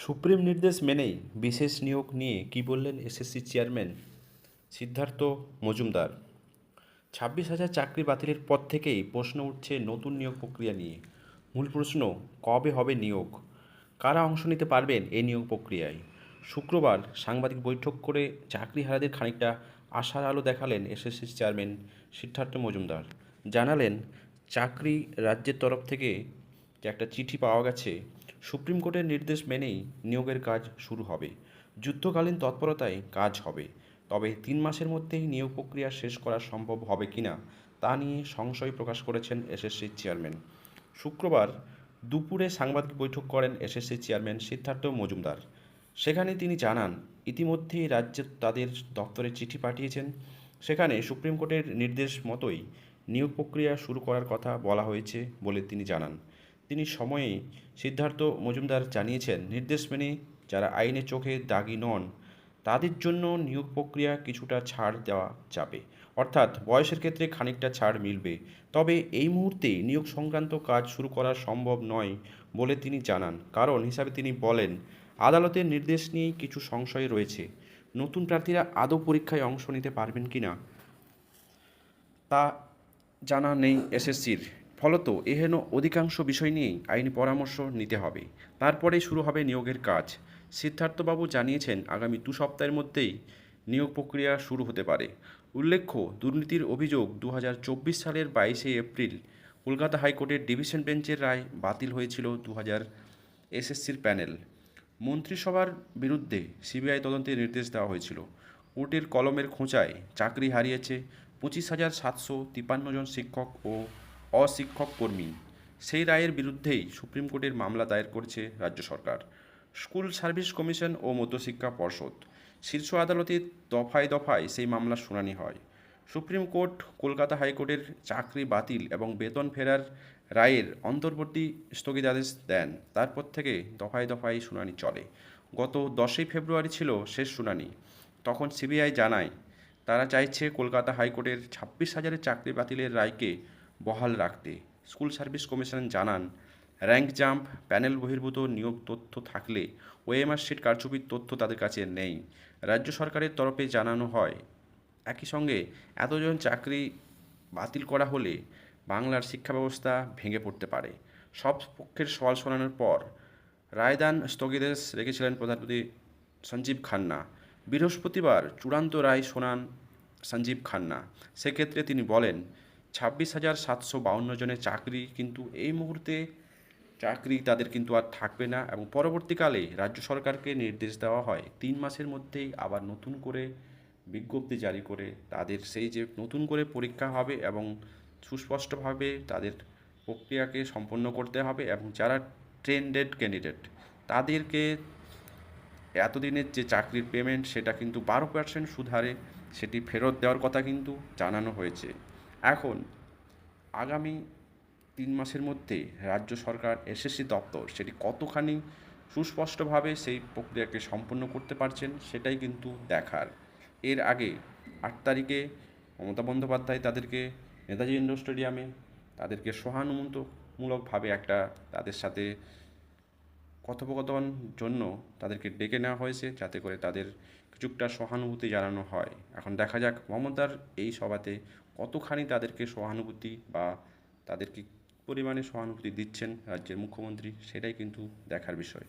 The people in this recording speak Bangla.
সুপ্রিম নির্দেশ মেনেই বিশেষ নিয়োগ নিয়ে কী বললেন এসএসসি চেয়ারম্যান সিদ্ধার্থ মজুমদার? ছাব্বিশ হাজার চাকরি বাতিলের পর থেকেই প্রশ্ন উঠছে নতুন নিয়োগ প্রক্রিয়া নিয়ে। মূল প্রশ্ন, কবে হবে নিয়োগ? কারা অংশ নিতে পারবেন এই নিয়োগ প্রক্রিয়ায়? শুক্রবার সাংবাদিক বৈঠক করে চাকরিহারাদের খানিকটা আশার আলো দেখালেন এসএসসি চেয়ারম্যান সিদ্ধার্থ মজুমদার। জানালেন, চাকরি রাজ্যের তরফ থেকে যে একটা চিঠি পাওয়া গেছে সুপ্রিম কোর্টের নির্দেশ মেনেই নিয়োগের কাজ শুরু হবে। যুদ্ধকালীন তৎপরতায় কাজ হবে। তবে তিন মাসের মধ্যেই নিয়োগ প্রক্রিয়া শেষ করা সম্ভব হবে কিনা তা নিয়ে সংশয় প্রকাশ করেছেন এসএসসির চেয়ারম্যান। শুক্রবার দুপুরে সাংবাদিক বৈঠক করেন এসএসসি চেয়ারম্যান সিদ্ধার্থ মজুমদার। সেখানে তিনি জানান, ইতিমধ্যেই রাজ্য তাদের দপ্তরে চিঠি পাঠিয়েছেন। সেখানে সুপ্রিম কোর্টের নির্দেশ মতোই নিয়োগ প্রক্রিয়া শুরু করার কথা বলা হয়েছে বলে তিনি জানান। তিনি সময়ে সিদ্ধার্থ মজুমদার জানিয়েছেন, নির্দেশ মেনে যারা আইনের চোখে দাগি নন, তাদের জন্য নিয়োগ প্রক্রিয়া কিছুটা ছাড় দেওয়া যাবে। অর্থাৎ বয়সের ক্ষেত্রে খানিকটা ছাড় মিলবে। তবে এই মুহূর্তে নিয়োগ সংক্রান্ত কাজ শুরু করা সম্ভব নয় বলে তিনি জানান। কারণ হিসাবে তিনি বলেন, আদালতের নির্দেশ নিয়েই কিছু সংশয় রয়েছে। নতুন প্রার্থীরা আদৌ পরীক্ষায় অংশ নিতে পারবেন কি না তা জানা নেই এসএসসির। ফলত এহেন অধিকাংশ বিষয় নিয়েই আইনি পরামর্শ নিতে হবে। তারপরেই শুরু হবে নিয়োগের কাজ। সিদ্ধার্থবাবু জানিয়েছেন, আগামী দু সপ্তাহের মধ্যেই নিয়োগ প্রক্রিয়া শুরু হতে পারে। উল্লেখ্য, দুর্নীতির অভিযোগ দু হাজার চব্বিশ সালের বাইশে এপ্রিল কলকাতা হাইকোর্টের ডিভিশন বেঞ্চের রায় বাতিল হয়েছিল দু হাজার এসএসসির প্যানেল। মন্ত্রিসভার বিরুদ্ধে সিবিআই তদন্তের নির্দেশ দেওয়া হয়েছিল। কোর্টের কলমের খোঁচায় চাকরি হারিয়েছে পঁচিশ হাজার সাতশো তিপান্ন জন শিক্ষক ও অশিক্ষক কর্মী। সেই রায়ের বিরুদ্ধেই সুপ্রিম কোর্টের মামলা দায়ের করেছে রাজ্য সরকার। স্কুল সার্ভিস কমিশন ও মধ্যশিক্ষা পর্ষদ শীর্ষ আদালতে দফায় দফায় সেই মামলার শুনানি হয়। সুপ্রিম কোর্ট, কলকাতা হাইকোর্টের চাকরি বাতিল এবং বেতন ফেরার রায়ের অন্তর্বর্তী স্থগিতাদেশ দেন। তারপর থেকে দফায় দফায় শুনানি চলে। গত দশই ফেব্রুয়ারি ছিল শেষ শুনানি। তখন সিবিআই জানায়, তারা চাইছে কলকাতা হাইকোর্টের ছাব্বিশ হাজারের চাকরি বাতিলের রায়কে বহাল রাখতে। স্কুল সার্ভিস কমিশন জানান, র্যাঙ্ক জাম্প, প্যানেল বহির্ভূত নিয়োগ তথ্য থাকলে ওএমআর শিট কারচুপির তথ্য তাদের কাছে নেই। রাজ্য সরকারের তরফে জানানো হয়। একই সঙ্গে এতজন চাকরি বাতিল করা হলে বাংলার শিক্ষা ব্যবস্থা ভেঙে পড়তে পারে। সব পক্ষের সওয়াল শোনানোর পর রায়দান স্থগিতাদেশ রেখেছিলেন প্রধানমন্ত্রী সঞ্জীব খান্না। বৃহস্পতিবার চূড়ান্ত রায় শোনান সঞ্জীব খান্না। সেক্ষেত্রে তিনি বলেন ছাব্বিশ হাজার সাতশো বাউন্ন জনের চাকরি কিন্তু এই মুহূর্তে চাকরি তাদের কিন্তু আর থাকবে না এবং পরবর্তীকালে রাজ্য সরকারকে নির্দেশ দেওয়া হয় তিন মাসের মধ্যেই আবার নতুন করে বিজ্ঞপ্তি জারি করে তাদের সেই যে নতুন করে পরীক্ষা হবে এবং সুস্পষ্টভাবে তাদের প্রক্রিয়াকে সম্পন্ন করতে হবে এবং যারা ট্রেন্ডেড ক্যান্ডিডেট তাদেরকে এতদিনের যে চাকরির পেমেন্ট সেটা কিন্তু বারো পার্সেন্ট সুধারে সেটি ফেরত দেওয়ার কথা কিন্তু জানানো হয়েছে। এখন আগামী তিন মাসের মধ্যে রাজ্য সরকার এসএসসি দপ্তর সেটি কতখানি সুস্পষ্টভাবে সেই প্রক্রিয়াকে সম্পন্ন করতে পারছেন সেটাই কিন্তু দেখার। এর আগে আট তারিখে মমতা বন্দ্যোপাধ্যায় তাদেরকে নেতাজি ইন্ডোর স্টেডিয়ামে তাদেরকে সহানুভূতিমূলকভাবে একটা তাদের সাথে কথোপকথন জন্য তাদেরকে ডেকে নেওয়া হয়েছে যাতে করে তাদের কিছুটা সহানুভূতি জানানো হয়। এখন দেখা যাক মমতার এই সভাতে কতখানি তাদেরকে সহানুভূতি বা তাদেরকে পরিমাণে সহানুভূতি দিচ্ছেন রাজ্যের মুখ্যমন্ত্রী সেটাই কিন্তু দেখার বিষয়।